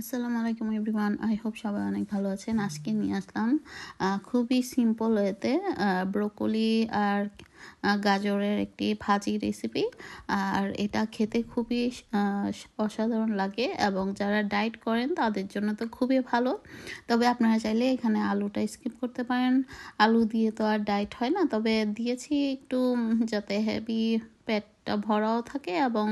আসসালামু আলাইকুম everyone. I hope সবাই অনেক ভালো আছেন। আজকে নিয়ে আসলাম খুবই সিম্পল ওয়েতে ব্রোকলি আর গাজরের একটি ভাজি রেসিপি আর এটা খেতে খুবই অসাধারণ লাগে এবং যারা ডায়েট করেন তাদের জন্য তো খুবই ভালো। তবে আপনারা চাইলে এখানে আলুটা স্কিপ করতে পারেন। আলু দিয়ে তো আর ডায়েট হয় না, তবে দিয়েছি একটু যাতে হেভি পেটটা ভরাও থাকে এবং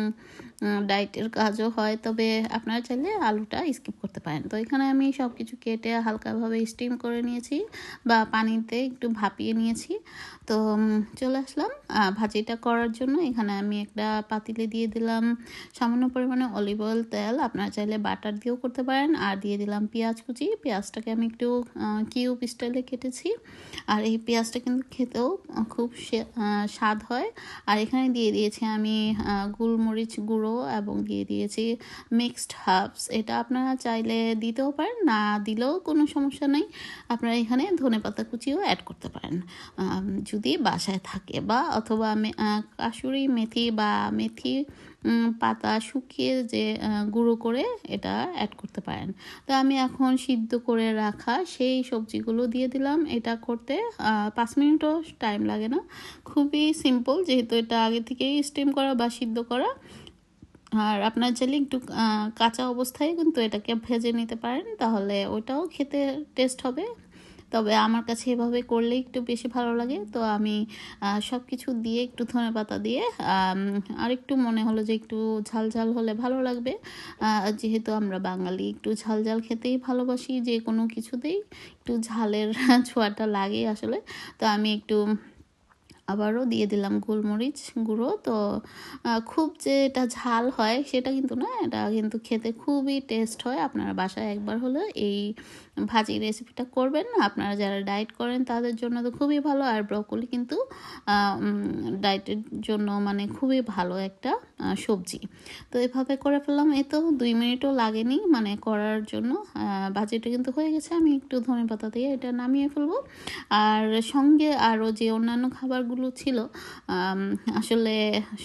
ডায়েটের কাজও হয়। তবে আপনারা চাইলে আলুটা স্কিপ করতে পারেন। তো এখানে আমি সব কিছু কেটে হালকাভাবে স্টিম করে নিয়েছি বা পানিতে একটু ভাপিয়ে নিয়েছি। তো চলে আসলাম ভাজিটা করার জন্য। এখানে আমি একটা পাতিলে দিয়ে দিলাম সামান্য পরিমাণে অলিভ অয়েল তেল। আপনারা চাইলে বাটার দিয়েও করতে পারেন। আর দিয়ে দিলাম পেঁয়াজ কুচি। পেঁয়াজটাকে আমি একটু কিউব স্টাইলে কেটেছি। আর এই পেঁয়াজটা কিন্তু খেতেও খুব স্বাদ হয়। আর এখানে দিয়ে দিয়েছি আমি গুলমরিচ গুঁড়ো এবং দিয়ে দিয়েছি মিক্সড হার্বস এটা আপনারা চাইলে দিতেও পারেন, না দিলেও কোনো সমস্যা নেই। আপনারা এখানে ধনে পাতা কুচিও অ্যাড করতে পারেন। যদি বাসায় থাকে বা অথবা কাশুরি, মেথি বা মেথি পাতা শুকিয়ে যে গুঁড়ো করে এটা অ্যাড করতে পারেন। তো আমি এখন সিদ্ধ করে রাখা সেই সবজিগুলো দিয়ে দিলাম। এটা করতে পাঁচ মিনিটও টাইম লাগে না। খুবই সিম্পল যেহেতু এটা আগে থেকেই স্টিম করা বা সিদ্ধ করা। আর আপনার চাইলে একটু কাঁচা অবস্থায় কিন্তু এটাকে ভেজে নিতে পারেন। তাহলে ওটাও খেতে টেস্ট হবে। তবে আমার কাছে এভাবে করলে একটু বেশি ভালো লাগে। তো আমি সব কিছু দিয়ে একটু ধনে পাতা দিয়ে আর একটু মনে হলো যে একটু ঝাল ঝাল হলে ভালো লাগবে। যেহেতু আমরা বাঙালি, একটু ঝাল ঝাল খেতেই ভালোবাসি যে কোনো কিছুতেই। একটু ঝালের ছোঁয়াটা লাগে আসলে। তো আমি একটু আবারও দিয়ে দিলাম গোলমরিচ গুঁড়ো। তো খুব যে এটা ঝাল হয় সেটা কিন্তু না, এটা কিন্তু খেতে খুবই টেস্ট হয়। আপনারা বাসায় একবার হলে এই ভাজি রেসিপিটা করবেন আপনারা যারা ডায়েট করেন তাদের জন্য তো খুবই ভালো। আর ব্রকলি কিন্তু ডায়েটের জন্য মানে খুবই ভালো একটা সবজি। তো এভাবে করে ফেললাম। এ তো দুই মিনিটও লাগেনি মানে করার জন্য। ভাজিটা কিন্তু হয়ে গেছে। আমি একটু ধনে পাতা দিয়ে এটা নামিয়ে ফেলব। আর সঙ্গে আরও যে অন্যান্য খাবারগুলো ছিল আসলে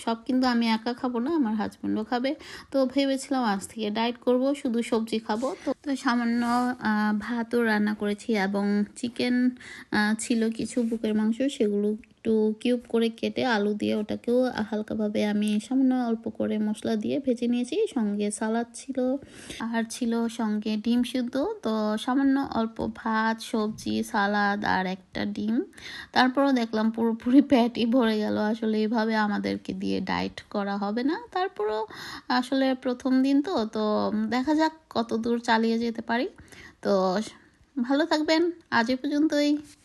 সব কিন্তু আমি একা খাব না, আমার হাজব্যান্ডও খাবে। তো ভেবেছিলাম আজ থেকে ডায়েট করব, শুধু সবজি খাব। তো তো সামান্য ভাতও রান্না করেছি এবং চিকেন ছিল কিছু বুকের মাংস, সেগুলো একটু কিউব করে কেটে আলু দিয়ে ওটাকেও হালকাভাবে আমি সামান্য অল্প করে মশলা দিয়ে ভেজে নিয়েছি। সঙ্গে সালাদ ছিল, আর ছিল সঙ্গে ডিম সিদ্ধ। তো সামান্য অল্প ভাত, সবজি, সালাদ আর একটা ডিম। তারপরও দেখলাম পুরোপুরি প্যাটই ভরে গেল। আসলে এভাবে আমাদেরকে দিয়ে ডায়েট করা হবে না। তারপরও আসলে প্রথম দিন তো তো দেখা যাক কত দূর চালিয়ে যেতে পারি। তো ভালো থাকবেন। আজ এ পর্যন্তই।